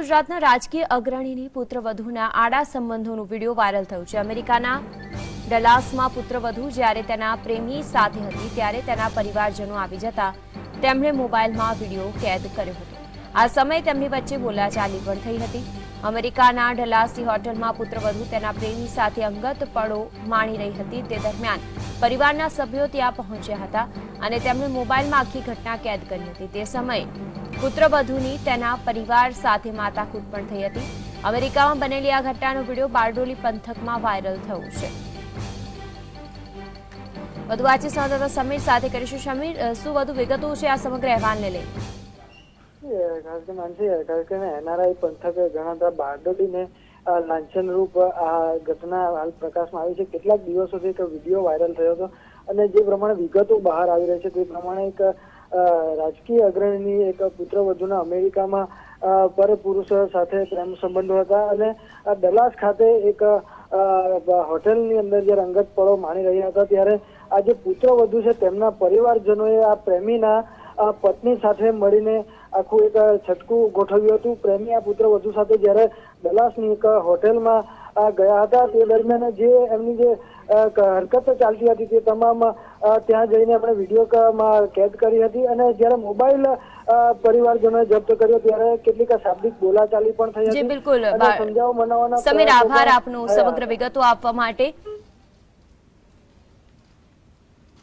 ગુજરાતના રાજકીય અગ્રણીની પુત્રવધુના આડા સંબંધોનું વીડિયો વાયરલ થયું છે. અમેરિકાના ડલાસમાં પુત્રવધુ જ્યારે તેના પ્રેમી સાથે હતી ત્યારે તેના પરિવારજનો આવી જતા તેમણે મોબાઈલમાં વીડિયો કેદ કર્યો હતો. આ સમયે તેમની વચ્ચે બોલાચાલી પણ થઈ હતી. અમેરિકાના ડલાસી હોટલમાં પુત્રવધુ તેના પ્રેમી સાથે અંગત પળો માણી રહી હતી. તે દરમિયાન પરિવારના સભ્યો ત્યાં પહોંચ્યા હતા અને તેમણે મોબાઈલમાં આખી ઘટના કેદ કરી હતી. તે સમયે પુત્રવધુની તેના પરિવાર સાથે માતાકૂટ પણ થઈ હતી. અમેરિકામાં બનેલી આ ઘટનાનો વીડિયો બારડોલી પંથકમાં વાયરલ થયો છે. વધુ વાતચીત સંવાદદાતા સમીર સાથે કરીશું. સમીર શું વધુ વિગતો છે આ સમગ્ર અહેવાલને લઈ? ખાસ કરીને માનસી ખાસ કરીને એનઆરઆઈ પંથકે ગણાતા આ ઘટના પ્રકાશમાં આવી છે. કેટલાક દિવસોથી એક વીડિયો વાયરલ થયો હતો અને જે પ્રમાણે વિગતો બહાર આવી રહી છે, તે પ્રમાણે એક રાજકીય અગ્રણીની એક પુત્રવધુના અમેરિકામાં અ, પરપુરુષ સાથે પ્રેમ સંબંધો હતા અને ડલાસ ખાતે એક હોટેલની અંદર જ્યારે અંગત પળો માણી રહ્યા હતા ત્યારે આ જે પુત્રવધુ છે તેમના પરિવારજનોએ આ પ્રેમીના પત્ની સાથે મળીને આખું એક છટકું ગોઠવ્યું હતું. પ્રેમી આ પુત્ર વધુ સાથે જ્યારે ડલાસની એક હોટેલમાં ગયા હતા તે દરમિયાન જે એમની જે હરકતો ચાલતી હતી તે તમામ ત્યાં જઈને આપણે વીડિયો કેદ કરી હતી અને જ્યારે મોબાઈલ પરિવારજનોએ જપ્ત કર્યો ત્યારે કેટલીક શાબ્દિક બોલાચાલી પણ થઈ હતી. બિલકુલ. સમજાવ મનાવવાના સમીર આભાર આપનો સમગ્ર વિગતો આપવા માટે.